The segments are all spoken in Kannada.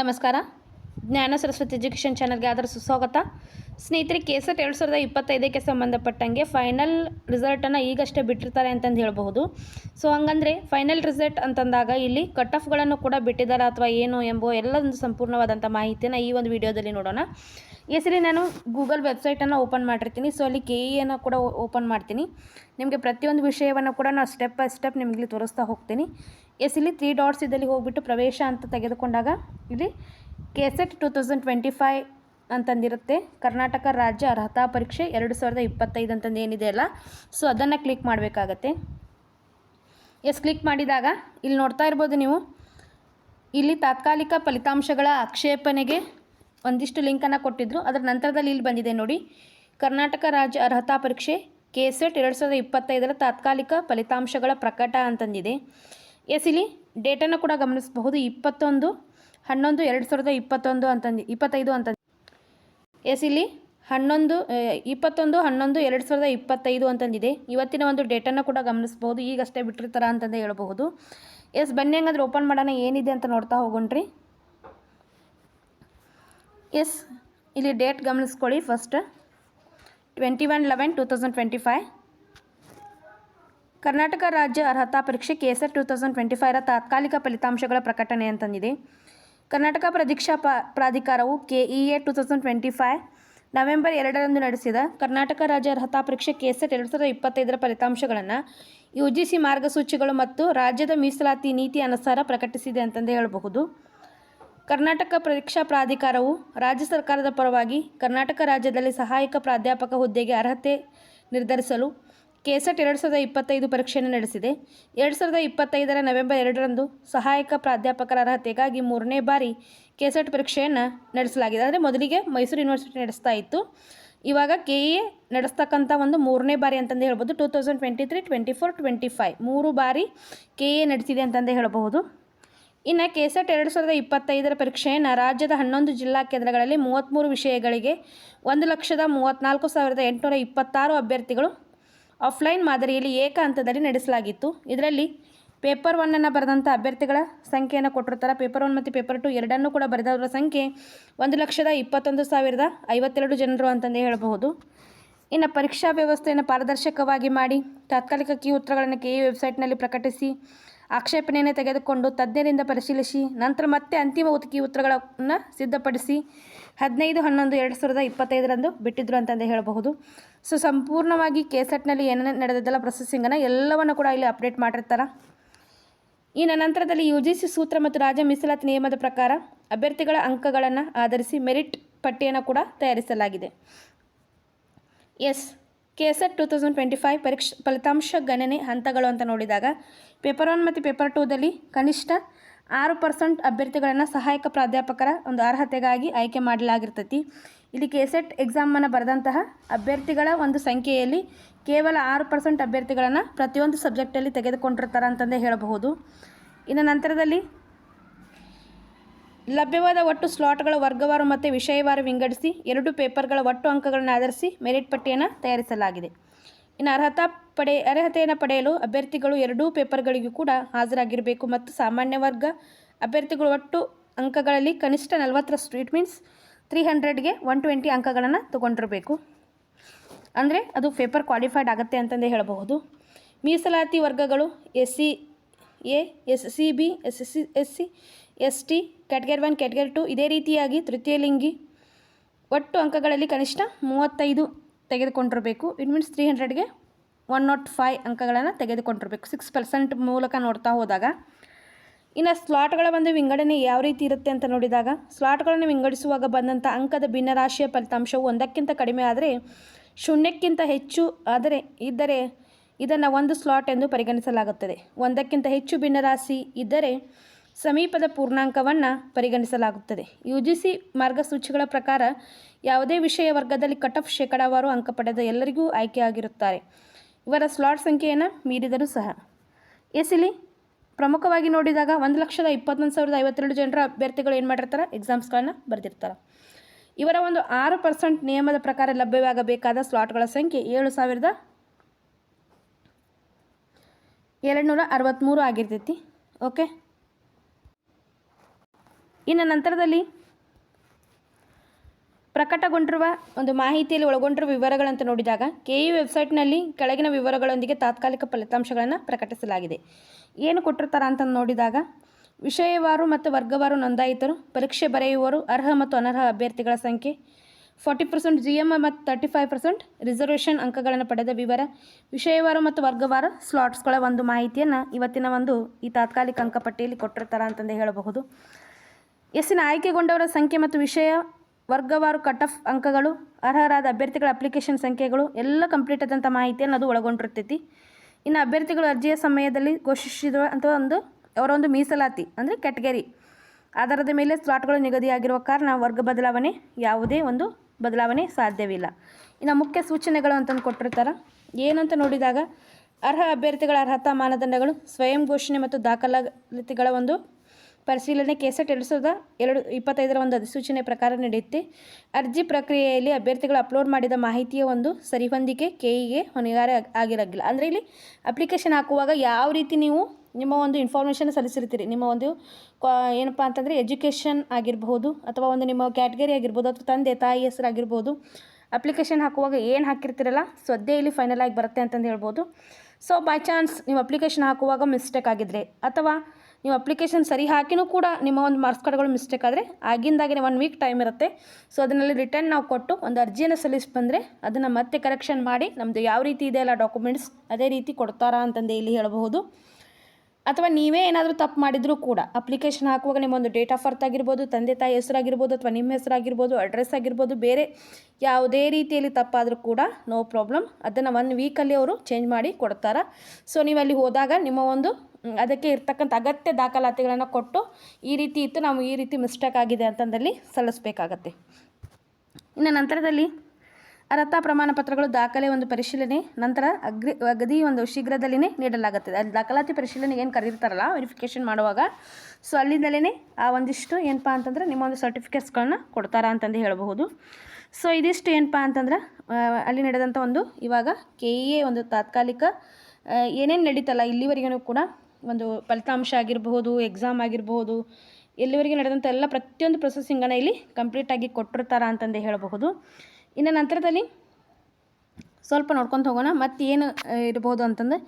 ನಮಸ್ಕಾರ. ಜ್ಞಾನ ಸರಸ್ವತಿ ಎಜುಕೇಷನ್ ಚಾನಲ್ಗೆ ಆದರ ಸುಸ್ವಾಗತ ಸ್ನೇಹಿತರೆ ಕೆಸೆಟ್ ಎರಡು ಸಾವಿರದ ಇಪ್ಪತ್ತೈದಕ್ಕೆ ಸಂಬಂಧಪಟ್ಟಂಗೆ ಫೈನಲ್ ರಿಸಲ್ಟನ್ನು ಈಗಷ್ಟೇ ಬಿಟ್ಟಿರ್ತಾರೆ ಅಂತಂದು ಹೇಳಬಹುದು. ಸೊ ಹಂಗಂದರೆ ಫೈನಲ್ ರಿಸಲ್ಟ್ ಅಂತಂದಾಗ ಇಲ್ಲಿ ಕಟ್ ಆಫ್ಗಳನ್ನು ಕೂಡ ಬಿಟ್ಟಿದ್ದಾರೆ ಅಥವಾ ಏನು ಎಂಬೋ ಎಲ್ಲ ಸಂಪೂರ್ಣವಾದಂಥ ಮಾಹಿತಿಯನ್ನು ಈ ಒಂದು ವಿಡಿಯೋದಲ್ಲಿ ನೋಡೋಣ. ಈ ಸರಿ ನಾನು ಗೂಗಲ್ ವೆಬ್ಸೈಟನ್ನು ಓಪನ್ ಮಾಡಿರ್ತೀನಿ. ಸೊ ಅಲ್ಲಿ ಕೆ ಇಯನ್ನು ಕೂಡ ಓಪನ್ ಮಾಡ್ತೀನಿ. ನಿಮಗೆ ಪ್ರತಿಯೊಂದು ವಿಷಯವನ್ನು ಕೂಡ ನಾನು ಸ್ಟೆಪ್ ಬೈ ಸ್ಟೆಪ್ ನಿಮಗೆ ತೋರಿಸ್ತಾ ಹೋಗ್ತೀನಿ. ಎಸ್ ಇಲ್ಲಿ ತ್ರೀ ಡಾಟ್ಸ್ ಇದ್ದಲ್ಲಿ ಹೋಗ್ಬಿಟ್ಟು ಪ್ರವೇಶ ಅಂತ ತೆಗೆದುಕೊಂಡಾಗ ಇಲ್ಲಿ KSET two thousand twenty five ಅಂತಂದಿರುತ್ತೆ. Karnataka ರಾಜ್ಯ ಅರ್ಹತಾ ಪರೀಕ್ಷೆ ಎರಡು ಸಾವಿರದ ಇಪ್ಪತ್ತೈದು ಅಂತಂದು ಏನಿದೆ ಅಲ್ಲ? ಸೊ ಅದನ್ನು ಕ್ಲಿಕ್ ಮಾಡಬೇಕಾಗತ್ತೆ. ಎಸ್ ಕ್ಲಿಕ್ ಮಾಡಿದಾಗ ಇಲ್ಲಿ ನೋಡ್ತಾ ಇರ್ಬೋದು ನೀವು. ಇಲ್ಲಿ ತಾತ್ಕಾಲಿಕ ಫಲಿತಾಂಶಗಳ ಆಕ್ಷೇಪಣೆಗೆ ಒಂದಿಷ್ಟು ಲಿಂಕನ್ನು ಕೊಟ್ಟಿದ್ದರು ಅದರ ನಂತರದಲ್ಲಿ ಇಲ್ಲಿ ಬಂದಿದೆ ನೋಡಿ. ಕರ್ನಾಟಕ ರಾಜ್ಯ ಅರ್ಹತಾ ಪರೀಕ್ಷೆ ಕೆಸೆಟ್ ಎರಡು ಸಾವಿರದ ಇಪ್ಪತ್ತೈದರ ತಾತ್ಕಾಲಿಕ ಫಲಿತಾಂಶಗಳ ಪ್ರಕಟ ಅಂತಂದಿದೆ. ಎಸ್, ಇಲ್ಲಿ ಡೇಟನ್ನು ಕೂಡ ಗಮನಿಸಬಹುದು. ಇಪ್ಪತ್ತೊಂದು, ಹನ್ನೊಂದು, ಎರಡು ಸಾವಿರದ ಇಪ್ಪತ್ತೊಂದು ಅಂತಂದು, ಇಪ್ಪತ್ತೈದು ಅಂತಂದು. ಎಸ್, ಇಲ್ಲಿ ಹನ್ನೊಂದು ಇಪ್ಪತ್ತೊಂದು, ಹನ್ನೊಂದು, ಎರಡು ಸಾವಿರದ ಇಪ್ಪತ್ತೈದು ಅಂತಂದಿದೆ. ಇವತ್ತಿನ ಒಂದು ಡೇಟನ್ನು ಕೂಡ ಗಮನಿಸಬಹುದು. ಈಗಷ್ಟೇ ಬಿಟ್ಟಿರ್ತಾರ ಅಂತಂದು ಹೇಳಬಹುದು. ಎಸ್, ಬನ್ನಿ ಹಂಗಂದ್ರೆ ಓಪನ್ ಮಾಡೋಣ. ಏನಿದೆ ಅಂತ ನೋಡ್ತಾ ಹೋಗೋಣ್ರಿ. ಎಸ್, ಇಲ್ಲಿ date ಗಮನಿಸ್ಕೊಳ್ಳಿ first twenty one eleven two thousand twenty five Karnataka ರಾಜ್ಯ ಅರ್ಹತಾ ಪರೀಕ್ಷೆ K KSET two thousand twenty ಫೈವ್ರ ತಾತ್ಕಾಲಿಕ ಫಲಿತಾಂಶಗಳ ಪ್ರಕಟಣೆ ಅಂತಂದಿದೆ. ಕರ್ನಾಟಕ ಪ್ರದೀಕ್ಷಾ ಪ್ರಾಧಿಕಾರವು K E A two thousand twenty five November ಎರಡರಂದು ನಡೆಸಿದ ಕರ್ನಾಟಕ ರಾಜ್ಯ ಅರ್ಹತಾ ಪರೀಕ್ಷೆ ಕೆ ಎಸ್ ಎಟ್ ಎರಡು ಸಾವಿರದ ಇಪ್ಪತ್ತೈದರ ಫಲಿತಾಂಶಗಳನ್ನು ಯು ಜಿ ಸಿ ಮಾರ್ಗಸೂಚಿಗಳು ಮತ್ತು ರಾಜ್ಯದ ಮೀಸಲಾತಿ ನೀತಿ ಅನುಸಾರ ಪ್ರಕಟಿಸಿದೆ ಅಂತಂದೇ ಹೇಳಬಹುದು. ಕರ್ನಾಟಕ ಪರೀಕ್ಷಾ ಪ್ರಾಧಿಕಾರವು ರಾಜ್ಯ ಸರ್ಕಾರದ ಪರವಾಗಿ ಕರ್ನಾಟಕ ರಾಜ್ಯದಲ್ಲಿ ಸಹಾಯಕ ಪ್ರಾಧ್ಯಾಪಕ ಹುದ್ದೆಗೆ ಅರ್ಹತೆ ನಿರ್ಧರಿಸಲು ಕೆಸೆಟ್ ಎರಡು ಸಾವಿರದ ಇಪ್ಪತ್ತೈದು ಪರೀಕ್ಷೆಯನ್ನು ನಡೆಸಿದೆ. ಎರಡು ಸಾವಿರದ ಇಪ್ಪತ್ತೈದರ ನವೆಂಬರ್ ಎರಡರಂದು ಸಹಾಯಕ ಪ್ರಾಧ್ಯಾಪಕರ ಅರ್ಹತೆಗಾಗಿ ಮೂರನೇ ಬಾರಿ ಕೆಸೆಟ್ ಪರೀಕ್ಷೆಯನ್ನು ನಡೆಸಲಾಗಿದೆ. ಅಂದರೆ ಮೊದಲಿಗೆ ಮೈಸೂರು ಯೂನಿವರ್ಸಿಟಿ ನಡೆಸ್ತಾ ಇತ್ತು. ಇವಾಗ ಕೆ ಎ ನಡೆಸ್ತಕ್ಕಂಥ ಒಂದು ಮೂರನೇ ಬಾರಿ ಅಂತಂದು ಹೇಳ್ಬೋದು. Two thousand twenty three, twenty four, twenty five ಮೂರು ಬಾರಿ ಕೆ ಎ ನಡೆಸಿದೆ ಅಂತಂದೇ ಹೇಳಬಹುದು. ಇನ್ನು ಕೆಸೆಟ್ ಎರಡು ಸಾವಿರದ ಇಪ್ಪತ್ತೈದರ ಪರೀಕ್ಷೆಯನ್ನು ರಾಜ್ಯದ ಹನ್ನೊಂದು ಜಿಲ್ಲಾ ಕೇಂದ್ರಗಳಲ್ಲಿ ಮೂವತ್ತ್ಮೂರು ವಿಷಯಗಳಿಗೆ ಒಂದು ಲಕ್ಷದ ಮೂವತ್ತ್ನಾಲ್ಕು ಸಾವಿರದ ಎಂಟುನೂರ ಇಪ್ಪತ್ತಾರು ಅಭ್ಯರ್ಥಿಗಳು ಆಫ್ಲೈನ್ ಮಾದರಿಯಲ್ಲಿ ಏಕ ಹಂತದಲ್ಲಿ ನಡೆಸಲಾಗಿತ್ತು. ಇದರಲ್ಲಿ ಪೇಪರ್ ಒನ್ನನ್ನು ಬರೆದಂಥ ಅಭ್ಯರ್ಥಿಗಳ ಸಂಖ್ಯೆಯನ್ನು ಕೊಟ್ಟಿರ್ತಾರೆ. ಪೇಪರ್ ಒನ್ ಮತ್ತು ಪೇಪರ್ ಟು ಎರಡನ್ನೂ ಕೂಡ ಬರೆದವರ ಸಂಖ್ಯೆ ಒಂದು ಲಕ್ಷದ ಇಪ್ಪತ್ತೊಂದು ಸಾವಿರದ ಐವತ್ತೆರಡು ಜನರು ಅಂತಂದೇ ಹೇಳಬಹುದು. ಇನ್ನು ಪರೀಕ್ಷಾ ವ್ಯವಸ್ಥೆಯನ್ನು ಪಾರದರ್ಶಕವಾಗಿ ಮಾಡಿ ತಾತ್ಕಾಲಿಕ ಕೀ ಉತ್ತರಗಳನ್ನು ಕೆ ಇ ವೆಬ್ಸೈಟ್ನಲ್ಲಿ ಪ್ರಕಟಿಸಿ ಆಕ್ಷೇಪಣೆಯನ್ನು ತೆಗೆದುಕೊಂಡು ತಜ್ಞರಿಂದ ಪರಿಶೀಲಿಸಿ, ನಂತರ ಮತ್ತೆ ಅಂತಿಮ ಉತ್ಕಿ ಉತ್ತರಗಳನ್ನು ಸಿದ್ಧಪಡಿಸಿ, ಹದಿನೈದು, ಹನ್ನೊಂದು, ಎರಡು ಸಾವಿರದ ಇಪ್ಪತ್ತೈದರಂದು ಬಿಟ್ಟಿದ್ರು ಅಂತಂದು ಹೇಳಬಹುದು. ಸೊ, ಸಂಪೂರ್ಣವಾಗಿ ಕೆಸೆಟ್ನಲ್ಲಿ ಏನೇನು ನಡೆದಿದ್ದಲ್ಲ ಪ್ರೊಸೆಸಿಂಗನ್ನು ಎಲ್ಲವನ್ನು ಕೂಡ ಇಲ್ಲಿ ಅಪ್ಡೇಟ್ ಮಾಡಿರ್ತಾರೆ. ಇನ್ನು ನಂತರದಲ್ಲಿ ಯು ಜಿ ಸೂತ್ರ ಮತ್ತು ರಾಜ್ಯ ಮೀಸಲಾತಿ ನಿಯಮದ ಪ್ರಕಾರ ಅಭ್ಯರ್ಥಿಗಳ ಅಂಕಗಳನ್ನು ಆಧರಿಸಿ ಮೆರಿಟ್ ಪಟ್ಟಿಯನ್ನು ಕೂಡ ತಯಾರಿಸಲಾಗಿದೆ. Yes. KSET two thousand twenty five ಪರೀಕ್ಷ ಫಲಿತಾಂಶ ಗಣನೆ ಹಂತಗಳು ಅಂತ ನೋಡಿದಾಗ ಪೇಪರ್ ಒನ್ ಮತ್ತು ಪೇಪರ್ ಟೂದಲ್ಲಿ ಕನಿಷ್ಠ ಆರು ಪರ್ಸೆಂಟ್ ಅಭ್ಯರ್ಥಿಗಳನ್ನು ಸಹಾಯಕ ಪ್ರಾಧ್ಯಾಪಕರ ಒಂದು ಅರ್ಹತೆಗಾಗಿ ಆಯ್ಕೆ ಮಾಡಲಾಗಿರ್ತೈತಿ. ಇಲ್ಲಿ ಕೆಸೆಟ್ ಎಕ್ಸಾಮನ್ನು ಬರೆದಂತಹ ಅಭ್ಯರ್ಥಿಗಳ ಒಂದು ಸಂಖ್ಯೆಯಲ್ಲಿ ಕೇವಲ ಆರು ಪರ್ಸೆಂಟ್ ಅಭ್ಯರ್ಥಿಗಳನ್ನು ಪ್ರತಿಯೊಂದು ಸಬ್ಜೆಕ್ಟಲ್ಲಿ ತೆಗೆದುಕೊಂಡಿರ್ತಾರೆ ಅಂತಂದೇ ಹೇಳಬಹುದು. ಇನ್ನು ನಂತರದಲ್ಲಿ ಲಭ್ಯವಾದ ಒಟ್ಟು ಸ್ಲಾಟ್ಗಳ ವರ್ಗವಾರು ಮತ್ತು ವಿಷಯವಾರು ವಿಂಗಡಿಸಿ, ಎರಡು ಪೇಪರ್ಗಳ ಒಟ್ಟು ಅಂಕಗಳನ್ನು ಆಧರಿಸಿ ಮೆರಿಟ್ ಪಟ್ಟಿಯನ್ನು ತಯಾರಿಸಲಾಗಿದೆ. ಇನ್ನು ಅರ್ಹತಾ ಪಡೆ, ಅರ್ಹತೆಯನ್ನು ಪಡೆಯಲು ಅಭ್ಯರ್ಥಿಗಳು ಎರಡೂ ಪೇಪರ್ಗಳಿಗೂ ಕೂಡ ಹಾಜರಾಗಿರಬೇಕು ಮತ್ತು ಸಾಮಾನ್ಯ ವರ್ಗ ಅಭ್ಯರ್ಥಿಗಳು ಒಟ್ಟು ಅಂಕಗಳಲ್ಲಿ ಕನಿಷ್ಠ ನಲವತ್ತರಷ್ಟು ಇಟ್ ಮೀನ್ಸ್ ತ್ರೀ ಹಂಡ್ರೆಡ್ಗೆ ಒನ್ ಟ್ವೆಂಟಿ ಅಂಕಗಳನ್ನು ತಗೊಂಡಿರಬೇಕು. ಅಂದರೆ ಅದು ಪೇಪರ್ ಕ್ವಾಲಿಫೈಡ್ ಆಗುತ್ತೆ ಅಂತಂದೇ ಹೇಳಬಹುದು. ಮೀಸಲಾತಿ ವರ್ಗಗಳು S C A S C B S C S C S T category one category two ಇದೇ ರೀತಿಯಾಗಿ ತೃತೀಯ ಲಿಂಗಿ ಒಟ್ಟು ಅಂಕಗಳಲ್ಲಿ ಕನಿಷ್ಠ ಮೂವತ್ತೈದು ತೆಗೆದುಕೊಂಡಿರಬೇಕು. ಇಟ್ ಮೀನ್ಸ್ ತ್ರೀ ಹಂಡ್ರೆಡ್ಗೆ ಒನ್ ನಾಟ್ ಫೈವ್ ಅಂಕಗಳನ್ನು ತೆಗೆದುಕೊಂಡಿರಬೇಕು. ಸಿಕ್ಸ್ ಪರ್ಸೆಂಟ್ ಮೂಲಕ ನೋಡ್ತಾ ಹೋದಾಗ ಇನ್ನು ಸ್ಲಾಟ್ಗಳ ಒಂದು ವಿಂಗಡಣೆ ಯಾವ ರೀತಿ ಇರುತ್ತೆ ಅಂತ ನೋಡಿದಾಗ ಸ್ಲಾಟ್ಗಳನ್ನು ವಿಂಗಡಿಸುವಾಗ ಬಂದಂಥ ಅಂಕದ ಭಿನ್ನರಾಶಿಯ ಫಲಿತಾಂಶವು ಒಂದಕ್ಕಿಂತ ಕಡಿಮೆ ಆದರೆ ಶೂನ್ಯಕ್ಕಿಂತ ಹೆಚ್ಚು ಆದರೆ ಇದ್ದರೆ ಇದನ್ನು ಒಂದು ಸ್ಲಾಟ್ ಎಂದು ಪರಿಗಣಿಸಲಾಗುತ್ತದೆ. ಒಂದಕ್ಕಿಂತ ಹೆಚ್ಚು ಭಿನ್ನರಾಶಿ ಇದ್ದರೆ ಸಮೀಪದ ಪೂರ್ಣಾಂಕವನ್ನು ಪರಿಗಣಿಸಲಾಗುತ್ತದೆ. ಯು ಜಿ ಸಿ ಮಾರ್ಗಸೂಚಿಗಳ ಪ್ರಕಾರ ಯಾವುದೇ ವಿಷಯ ವರ್ಗದಲ್ಲಿ ಕಟ್ ಆಫ್ ಶೇಕಡಾವಾರು ಅಂಕ ಪಡೆದ ಎಲ್ಲರಿಗೂ ಆಯ್ಕೆಯಾಗಿರುತ್ತಾರೆ. ಇವರ ಸ್ಲಾಟ್ ಸಂಖ್ಯೆಯನ್ನು ಮೀರಿದರೂ ಸಹ. ಎಸ್ ಇಲ್ಲಿ ಪ್ರಮುಖವಾಗಿ ನೋಡಿದಾಗ ಒಂದು ಲಕ್ಷದ ಇಪ್ಪತ್ತೊಂದು ಸಾವಿರದ ಐವತ್ತೆರಡು ಜನರ ಅಭ್ಯರ್ಥಿಗಳು ಏನು ಮಾಡಿರ್ತಾರೆ? ಎಕ್ಸಾಮ್ಸ್ಗಳನ್ನು ಬರೆದಿರ್ತಾರೆ. ಇವರ ಒಂದು ಆರು ಪರ್ಸೆಂಟ್ ನಿಯಮದ ಪ್ರಕಾರ ಲಭ್ಯವಾಗಬೇಕಾದ ಸ್ಲಾಟ್ಗಳ ಸಂಖ್ಯೆ ಏಳು ಸಾವಿರದ ಎರಡುನೂರ ಅರವತ್ತ್ಮೂರು ಆಗಿರ್ತೈತಿ. ಓಕೆ? ಇನ್ನು ನಂತರದಲ್ಲಿ ಪ್ರಕಟಗೊಂಡಿರುವ ಒಂದು ಮಾಹಿತಿಯಲ್ಲಿ ಒಳಗೊಂಡಿರುವ ವಿವರಗಳಂತ ನೋಡಿದಾಗ ಕೆ ಇ ವೆಬ್ಸೈಟ್ನಲ್ಲಿ ಕೆಳಗಿನ ವಿವರಗಳೊಂದಿಗೆ ತಾತ್ಕಾಲಿಕ ಫಲಿತಾಂಶಗಳನ್ನು ಪ್ರಕಟಿಸಲಾಗಿದೆ. ಏನು ಕೊಟ್ಟಿರ್ತಾರ ಅಂತ ನೋಡಿದಾಗ ವಿಷಯವಾರು ಮತ್ತು ವರ್ಗವಾರು ನೋಂದಾಯಿತರು, ಪರೀಕ್ಷೆ ಬರೆಯುವವರು, ಅರ್ಹ ಮತ್ತು ಅನರ್ಹ ಅಭ್ಯರ್ಥಿಗಳ ಸಂಖ್ಯೆ, ಫಾರ್ಟಿ ಪರ್ಸೆಂಟ್ ಜಿ ಎಂ ಮತ್ತು ತರ್ಟಿ ಫೈವ್ ಪರ್ಸೆಂಟ್ ರಿಸರ್ವೇಷನ್ ಅಂಕಗಳನ್ನು ಪಡೆದ ವಿವರ, ವಿಷಯವಾರು ಮತ್ತು ವರ್ಗವಾರ ಸ್ಲಾಟ್ಸ್ಗಳ ಒಂದು ಮಾಹಿತಿಯನ್ನು ಇವತ್ತಿನ ಒಂದು ಈ ತಾತ್ಕಾಲಿಕ ಅಂಕಪಟ್ಟಿಯಲ್ಲಿ ಕೊಟ್ಟಿರ್ತಾರೆ ಅಂತಂದು ಹೇಳಬಹುದು. ಎಸ್ಸಿನ ಆಯ್ಕೆಗೊಂಡವರ ಸಂಖ್ಯೆ ಮತ್ತು ವಿಷಯ, ವರ್ಗವಾರು ಕಟ್ ಆಫ್ ಅಂಕಗಳು, ಅರ್ಹರಾದ ಅಭ್ಯರ್ಥಿಗಳ ಅಪ್ಲಿಕೇಶನ್ ಸಂಖ್ಯೆಗಳು, ಎಲ್ಲ ಕಂಪ್ಲೀಟ್ ಆದಂಥ ಮಾಹಿತಿಯನ್ನು ಅದು ಒಳಗೊಂಡಿರ್ತೈತಿ. ಇನ್ನು ಅಭ್ಯರ್ಥಿಗಳು ಅರ್ಜಿಯ ಸಮಯದಲ್ಲಿ ಘೋಷಿಸಿದ ಅಥವಾ ಒಂದು, ಅವರ ಒಂದು ಮೀಸಲಾತಿ, ಅಂದರೆ ಕ್ಯಾಟಗರಿ. ಆಧಾರದ ಮೇಲೆ ಸ್ಲಾಟ್ಗಳು ನಿಗದಿಯಾಗಿರುವ ಕಾರಣ ವರ್ಗ ಬದಲಾವಣೆ, ಯಾವುದೇ ಒಂದು ಬದಲಾವಣೆ ಸಾಧ್ಯವಿಲ್ಲ. ಇನ್ನು ಮುಖ್ಯ ಸೂಚನೆಗಳು ಅಂತಂದು ಕೊಟ್ಟಿರ್ತಾರೆ. ಏನಂತ ನೋಡಿದಾಗ, ಅರ್ಹ ಅಭ್ಯರ್ಥಿಗಳ ಅರ್ಹತಾ ಮಾನದಂಡಗಳು, ಸ್ವಯಂ ಘೋಷಣೆ ಮತ್ತು ದಾಖಲಾತಿಗಳ ಒಂದು ಪರಿಶೀಲನೆ ಕೆಸೆಟ್ ಎರಡು ಸಾವಿರದ ಎರಡು ಇಪ್ಪತ್ತೈದರ ಒಂದು ಅಧಿಸೂಚನೆ ಪ್ರಕಾರ ನಡೆಯುತ್ತೆ. ಅರ್ಜಿ ಪ್ರಕ್ರಿಯೆಯಲ್ಲಿ ಅಭ್ಯರ್ಥಿಗಳು ಅಪ್ಲೋಡ್ ಮಾಡಿದ ಮಾಹಿತಿಯ ಒಂದು ಸರಿಹೊಂದಿಕೆ ಕೆಇಗೆ ಹೊಣೆಗಾರ ಆಗ್- ಆಗಿರಂಗಿಲ್ಲ. ಅಂದರೆ ಇಲ್ಲಿ ಅಪ್ಲಿಕೇಶನ್ ಹಾಕುವಾಗ ಯಾವ ರೀತಿ ನೀವು ನಿಮ್ಮ ಒಂದು ಇನ್ಫಾರ್ಮೇಷನ್ ಸಲ್ಲಿಸಿರ್ತೀರಿ? ನಿಮ್ಮ ಒಂದು ಏನಪ್ಪ ಅಂತಂದರೆ ಎಜುಕೇಷನ್ ಆಗಿರಬಹುದು ಅಥವಾ ಒಂದು ನಿಮ್ಮ ಕ್ಯಾಟಗರಿ ಆಗಿರ್ಬೋದು ಅಥವಾ ತಂದೆ, ತಾಯಿ ಹೆಸರಾಗಿರ್ಬೋದು. ಅಪ್ಲಿಕೇಶನ್ ಹಾಕುವಾಗ ಏನು ಹಾಕಿರ್ತೀರಲ್ಲ, ಸದ್ಯ ಇಲ್ಲಿ ಫೈನಲ್ ಆಗಿ ಬರುತ್ತೆ ಅಂತಂದು ಹೇಳ್ಬೋದು. ಸೊ ಬೈ ಚಾನ್ಸ್ ನೀವು ಅಪ್ಲಿಕೇಶನ್ ಹಾಕುವಾಗ ಮಿಸ್ಟೇಕ್ ಆಗಿದ್ರೆ ಅಥವಾ ನೀವು ಅಪ್ಲಿಕೇಶನ್ ಸರಿ ಹಾಕಿನೂ ಕೂಡ ನಿಮ್ಮ ಒಂದು ಮಾರ್ಕ್ಸ್ ಕಾರ್ಡ್ಗಳು ಮಿಸ್ಟೇಕ್ ಆದರೆ ಆಗಿಂದಾಗೆ ಒನ್ ವೀಕ್ ಟೈಮ್ ಇರುತ್ತೆ. ಸೊ ಅದನ್ನಲ್ಲಿ ರಿಟರ್ನ್ ನಾವು ಕೊಟ್ಟು ಒಂದು ಅರ್ಜಿಯನ್ನು ಸಲ್ಲಿಸಿ ಬಂದರೆ ಅದನ್ನು ಮತ್ತೆ ಕರೆಕ್ಷನ್ ಮಾಡಿ ನಮ್ಮದು ಯಾವ ರೀತಿ ಇದೆ ಅಲ್ಲ ಡಾಕ್ಯುಮೆಂಟ್ಸ್ ಅದೇ ರೀತಿ ಕೊಡ್ತಾರಾ ಅಂತಂದು ಇಲ್ಲಿ ಹೇಳಬಹುದು. ಅಥವಾ ನೀವೇ ಏನಾದರೂ ತಪ್ಪು ಮಾಡಿದರೂ ಕೂಡ ಅಪ್ಲಿಕೇಶನ್ ಹಾಕುವಾಗ ನಿಮ್ಮೊಂದು ಡೇಟ್ ಆಫ್ ಬರ್ತ್ ಆಗಿರ್ಬೋದು, ತಂದೆ ತಾಯಿ ಹೆಸರಾಗಿರ್ಬೋದು ಅಥವಾ ನಿಮ್ಮ ಹೆಸರಾಗಿರ್ಬೋದು ಅಡ್ರೆಸ್ ಆಗಿರ್ಬೋದು, ಬೇರೆ ಯಾವುದೇ ರೀತಿಯಲ್ಲಿ ತಪ್ಪಾದರೂ ಕೂಡ ನೋ ಪ್ರಾಬ್ಲಮ್ ಅದನ್ನು ಒನ್ ವೀಕಲ್ಲಿ ಅವರು ಚೇಂಜ್ ಮಾಡಿ ಕೊಡ್ತಾರೆ. ಸೊ ನೀವು ಅಲ್ಲಿ ಹೋದಾಗ ನಿಮ್ಮ ಒಂದು ಅದಕ್ಕೆ ಇರ್ತಕ್ಕಂಥ ಅಗತ್ಯ ದಾಖಲಾತಿಗಳನ್ನು ಕೊಟ್ಟು ಈ ರೀತಿ ಇತ್ತು, ನಾವು ಈ ರೀತಿ ಮಿಸ್ಟೇಕ್ ಆಗಿದೆ ಅಂತಂದಲ್ಲಿ ಸಲ್ಲಿಸ್ಬೇಕಾಗತ್ತೆ. ಇನ್ನು ನಂತರದಲ್ಲಿ ಅರ್ಹತಾ ಪ್ರಮಾಣ ಪತ್ರಗಳು ದಾಖಲೆ ಒಂದು ಪರಿಶೀಲನೆ ನಂತರ ಅಗ್ರಿ ಅಗದಿ ಒಂದು ಶೀಘ್ರದಲ್ಲಿನೇ ನೀಡಲಾಗುತ್ತದೆ. ಅಲ್ಲಿ ದಾಖಲಾತಿ ಪರಿಶೀಲನೆ ಏನು ಕರೀತಾರಲ್ಲ ವೆರಿಫಿಕೇಷನ್ ಮಾಡುವಾಗ. ಸೊ ಅಲ್ಲಿಂದಲೇ ಆ ಒಂದಿಷ್ಟು ಏನಪ್ಪ ಅಂತಂದ್ರೆ ನಿಮ್ಮ ಒಂದು ಸರ್ಟಿಫಿಕೇಟ್ಸ್ಗಳನ್ನ ಕೊಡ್ತಾರ ಅಂತಂದು ಹೇಳಬಹುದು. ಸೊ ಇದಿಷ್ಟು ಏನಪ್ಪ ಅಂತಂದ್ರೆ ಅಲ್ಲಿ ನಡೆದಂಥ ಒಂದು ಇವಾಗ ಕೆ ಎ ಒಂದು ತಾತ್ಕಾಲಿಕ ಏನೇನು ನಡೀತಲ್ಲ ಇಲ್ಲಿವರೆಗೂ ಕೂಡ ಒಂದು ಫಲಿತಾಂಶ ಆಗಿರಬಹುದು ಎಕ್ಸಾಮ್ ಆಗಿರಬಹುದು, ಎಲ್ಲಿವರೆಗೆ ನಡೆದಂಥ ಎಲ್ಲ ಪ್ರತಿಯೊಂದು ಪ್ರೊಸೆಸಿಂಗನ್ನು ಇಲ್ಲಿ ಕಂಪ್ಲೀಟಾಗಿ ಕೊಟ್ಟಿರ್ತಾರ ಅಂತಂದು ಹೇಳಬಹುದು. ಇನ್ನು ನಂತರದಲ್ಲಿ ಸ್ವಲ್ಪ ನೋಡ್ಕೊತ ಹೋಗೋಣ. ಮತ್ತು ಏನು ಇರ್ಬೋದು ಅಂತಂದ್ರೆ,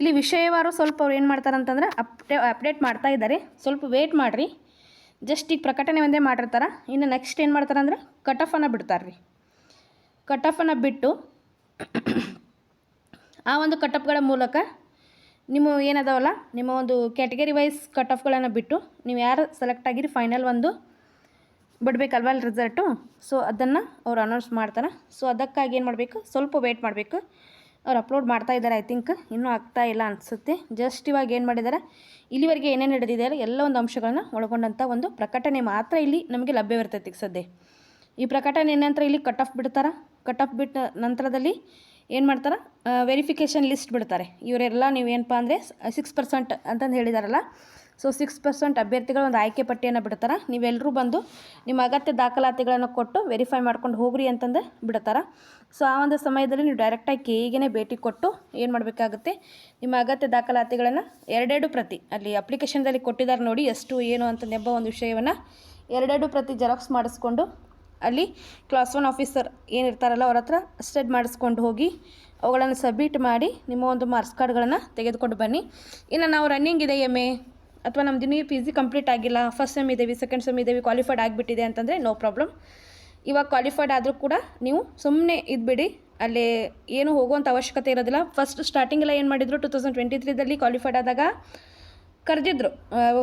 ಇಲ್ಲಿ ವಿಷಯವಾರು ಸ್ವಲ್ಪ ಅವ್ರು ಏನು ಮಾಡ್ತಾರೆ ಅಂತಂದ್ರೆ ಅಪ್ಡೇ, ಅಪ್ಡೇಟ್ ಮಾಡ್ತಾ ಇದ್ದಾರೆ. ಸ್ವಲ್ಪ ವೇಟ್ ಮಾಡಿರಿ. ಜಸ್ಟ್ ಈಗ ಪ್ರಕಟಣೆ ಒಂದೇ ಮಾಡಿರ್ತಾರೆ. ಇನ್ನು ನೆಕ್ಸ್ಟ್ ಏನು ಮಾಡ್ತಾರೆ ಅಂದ್ರೆ ಕಟ್ ಬಿಡ್ತಾರೆ ರೀ ಕಟ್ ಆಫನ್ನು ಬಿಟ್ಟು ಆ ಒಂದು ಕಟ್ ಆಫ್ಗಳ ಮೂಲಕ ನಿಮ್ಮ ಏನದಾವಲ್ಲ ನಿಮ್ಮ ಒಂದು ಕ್ಯಾಟಗರಿ ವೈಸ್ ಕಟ್ ಆಫ್ಗಳನ್ನು ಬಿಟ್ಟು ನೀವು ಯಾರು ಸೆಲೆಕ್ಟ್ ಆಗಿರಿ ಫೈನಲ್ ಒಂದು ಬಿಡಬೇಕಲ್ವ ಅಲ್ಲಿ ರಿಸಲ್ಟು ಸೊ ಅದನ್ನು ಅವ್ರು ಅನೌನ್ಸ್ ಮಾಡ್ತಾರೆ. ಸೊ ಅದಕ್ಕಾಗಿ ಏನು ಮಾಡಬೇಕು? ಸ್ವಲ್ಪ ವೆಯ್ಟ್ ಮಾಡಬೇಕು. ಅವ್ರು ಅಪ್ಲೋಡ್ ಮಾಡ್ತಾ ಇದ್ದಾರೆ ಐ ಥಿಂಕ್ ಇನ್ನೂ ಆಗ್ತಾ ಇಲ್ಲ ಅನಿಸುತ್ತೆ. ಜಸ್ಟ್ ಇವಾಗ ಏನು ಮಾಡಿದ್ದಾರೆ ಇಲ್ಲಿವರೆಗೆ ಏನೇನು ನಡೆದಿದೆ ಎಲ್ಲ ಒಂದು ಅಂಶಗಳನ್ನ ಒಳಗೊಂಡಂಥ ಒಂದು ಪ್ರಕಟಣೆ ಮಾತ್ರ ಇಲ್ಲಿ ನಮಗೆ ಲಭ್ಯವಿರ್ತೈತಿ ಸದ್ಯ. ಈ ಪ್ರಕಟಣೆ ನಂತರ ಇಲ್ಲಿ ಕಟ್ ಆಫ್ ಬಿಡ್ತಾರೆ? ಕಟ್ ಆಫ್ ಬಿಟ್ಟ ನಂತರದಲ್ಲಿ ಏನು ಮಾಡ್ತಾರೆ? ವೆರಿಫಿಕೇಷನ್ ಲಿಸ್ಟ್ ಬಿಡ್ತಾರೆ. ಇವರೆಲ್ಲ ನೀವು ಏನಪ್ಪ ಅಂದರೆ ಸಿಕ್ಸ್ ಪರ್ಸೆಂಟ್ ಅಂತಂದು ಹೇಳಿದಾರಲ್ಲ ಸೊ ಸಿಕ್ಸ್ ಪರ್ಸೆಂಟ್ ಅಭ್ಯರ್ಥಿಗಳ ಒಂದು ಆಯ್ಕೆ ಪಟ್ಟಿಯನ್ನು ಬಿಡ್ತಾರೆ. ನೀವೆಲ್ಲರೂ ಬಂದು ನಿಮ್ಮ ಅಗತ್ಯ ದಾಖಲಾತಿಗಳನ್ನು ಕೊಟ್ಟು ವೆರಿಫೈ ಮಾಡ್ಕೊಂಡು ಹೋಗ್ರಿ ಅಂತಂದು ಬಿಡ್ತಾರೆ. ಸೊ ಆ ಒಂದು ಸಮಯದಲ್ಲಿ ನೀವು ಡೈರೆಕ್ಟಾಗಿ ಕೆ ಇಗೆ ಭೇಟಿ ಕೊಟ್ಟು ಏನು ಮಾಡಬೇಕಾಗುತ್ತೆ? ನಿಮ್ಮ ಅಗತ್ಯ ದಾಖಲಾತಿಗಳನ್ನು ಎರಡೆರಡು ಪ್ರತಿ ಅಲ್ಲಿ ಅಪ್ಲಿಕೇಶನ್ದಲ್ಲಿ ಕೊಟ್ಟಿದ್ದಾರೆ ನೋಡಿ ಎಷ್ಟು, ಏನು ಅಂತ ನೆಬ್ಬ ಒಂದು ವಿಷಯವನ್ನು ಎರಡೆರಡು ಪ್ರತಿ ಜೆರಾಕ್ಸ್ ಮಾಡಿಸ್ಕೊಂಡು ಅಲ್ಲಿ ಕ್ಲಾಸ್ ಒನ್ ಆಫೀಸರ್ ಏನಿರ್ತಾರಲ್ಲ ಅವ್ರ ಹತ್ರ ಸ್ಟಡ್ ಮಾಡಿಸ್ಕೊಂಡು ಹೋಗಿ ಅವುಗಳನ್ನು ಸಬ್ಮಿಟ್ ಮಾಡಿ ನಿಮ್ಮ ಒಂದು ಮಾರ್ಕ್ಸ್ ಕಾರ್ಡ್ಗಳನ್ನು ತೆಗೆದುಕೊಂಡು ಬನ್ನಿ. ಇನ್ನು ನಾವು ರನ್ನಿಂಗ್ ಇದೆ ಎಂ ಎ ಅಥವಾ ನಮ್ಮ ದಿನೀ ಪಿ ಜಿ ಕಂಪ್ಲೀಟ್ ಆಗಿಲ್ಲ ಫಸ್ಟ್ ಸೆಮ್ ಇದ್ದೀವಿ ಸೆಕೆಂಡ್ ಸೆಮ್ ಇದ್ದೀವಿ ಕ್ವಾಲಿಫೈಡ್ ಆಗಿಬಿಟ್ಟಿದೆ ಅಂತಂದರೆ ನೋ ಪ್ರಾಬ್ಲಮ್ ಇವಾಗ ಕ್ವಾಲಿಫೈಡ್ ಆದರೂ ಕೂಡ ನೀವು ಸುಮ್ಮನೆ ಇದ್ಬಿಡಿ, ಅಲ್ಲಿ ಏನು ಹೋಗುವಂಥ ಅವಶ್ಯಕತೆ ಇರೋದಿಲ್ಲ. ಫಸ್ಟ್ ಸ್ಟಾರ್ಟಿಂಗೆಲ್ಲ ಏನು ಮಾಡಿದ್ರು ಟು ತೌಸಂಡ್ ಟ್ವೆಂಟಿ ತ್ರೀದಲ್ಲಿ ಕ್ವಾಲಿಫೈಡ್ ಆದಾಗ ಕರೆದಿದ್ರು.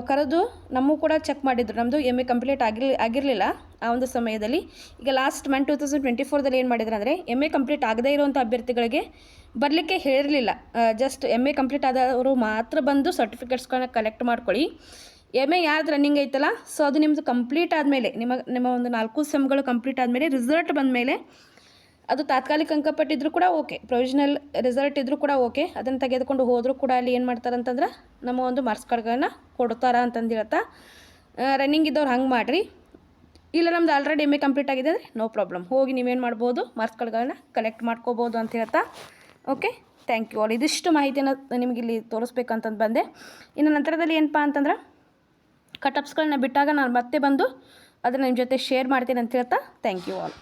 ಕರೆದು ನಮಗೂ ಕೂಡ ಚೆಕ್ ಮಾಡಿದ್ರು. ನಮ್ಮದು ಎಂ ಎ ಕಂಪ್ಲೀಟ್ ಆಗಿರ್, ಆಗಿರಲಿಲ್ಲ ಆ ಒಂದು ಸಮಯದಲ್ಲಿ. ಈಗ last month two thousand twenty ಫೋರ್ದಲ್ಲಿ ಏನು ಮಾಡಿದ್ರು ಅಂದರೆ ಎಂ ಎ ಕಂಪ್ಲೀಟ್ ಆಗದೇ ಇರುವಂಥ ಅಭ್ಯರ್ಥಿಗಳಿಗೆ ಬರಲಿಕ್ಕೆ ಹೇಳಿರಲಿಲ್ಲ. ಜಸ್ಟ್ ಎಂ ಎ ಕಂಪ್ಲೀಟ್ ಆದವರು ಮಾತ್ರ ಬಂದು ಸರ್ಟಿಫಿಕೇಟ್ಸ್ಗಳನ್ನ ಕಲೆಕ್ಟ್ ಮಾಡ್ಕೊಳ್ಳಿ. ಎಂ ಎ ಯಾರ್ದು ರನ್ನಿಂಗ್ ಐತಲ್ಲ ಸೊ ಅದು ನಿಮ್ಮದು ಕಂಪ್ಲೀಟ್ ಆದಮೇಲೆ, ನಿಮ್ಮ ನಿಮ್ಮ ಒಂದು ನಾಲ್ಕು ಸೆಮ್ಗಳು ಕಂಪ್ಲೀಟ್ ಆದಮೇಲೆ ರಿಸಲ್ಟ್ ಬಂದಮೇಲೆ ಅದು ತಾತ್ಕಾಲಿಕ ಅಂಕಪಟ್ಟಿ ಇದ್ರೂ ಕೂಡ ಓಕೆ. ಪ್ರೊವಿಷನಲ್ ರಿಸಲ್ಟ್ ಇದ್ದರೂ ಕೂಡ ಓಕೆ. ಅದನ್ನು ತೆಗೆದುಕೊಂಡು ಹೋದರೂ ಕೂಡ ಅಲ್ಲಿ ಏನು ಮಾಡ್ತಾರೆ ಅಂತಂದ್ರೆ ನಮ್ಮ ಒಂದು ಮಾರ್ಕ್ಸ್ ಕಾರ್ಡ್ಗಳನ್ನ ಕೊಡ್ತಾರ ಅಂತಂದು ಹೇಳ್ತಾ ರನ್ನಿಂಗ್ ಇದ್ದವ್ರು ಹಂಗೆ ಮಾಡಿರಿ. ಇಲ್ಲ ನಮ್ದು ಆಲ್ರೆಡಿ ಎಂ ಎ ಕಂಪ್ಲೀಟ್ ಆಗಿದೆ ಅಂದರೆ ನೋ ಪ್ರಾಬ್ಲಮ್ ಹೋಗಿ ನೀವೇನು ಮಾಡ್ಬೋದು ಮಾರ್ಕ್ಸ್ ಕಾರ್ಡ್ಗಳನ್ನ ಕಲೆಕ್ಟ್ ಮಾಡ್ಕೋಬೋದು ಅಂತ ಹೇಳ್ತಾ ಓಕೆ ಥ್ಯಾಂಕ್ ಯು ಆಲ್ ಇದಿಷ್ಟು ಮಾಹಿತಿಯನ್ನು ನಿಮಗೆ ಇಲ್ಲಿ ತೋರಿಸ್ಬೇಕಂತಂದು ಬಂದೆ. ಇನ್ನು ನಂತರದಲ್ಲಿ ಏನಪ್ಪ ಅಂತಂದ್ರೆ ಕಟಪ್ಸ್ಗಳನ್ನ ಬಿಟ್ಟಾಗ ನಾನು ಮತ್ತೆ ಬಂದು ಅದನ್ನು ನಿಮ್ಮ ಜೊತೆ ಶೇರ್ ಮಾಡ್ತೀನಿ ಅಂತ ಹೇಳ್ತಾ ಥ್ಯಾಂಕ್ ಯು ಆಲ್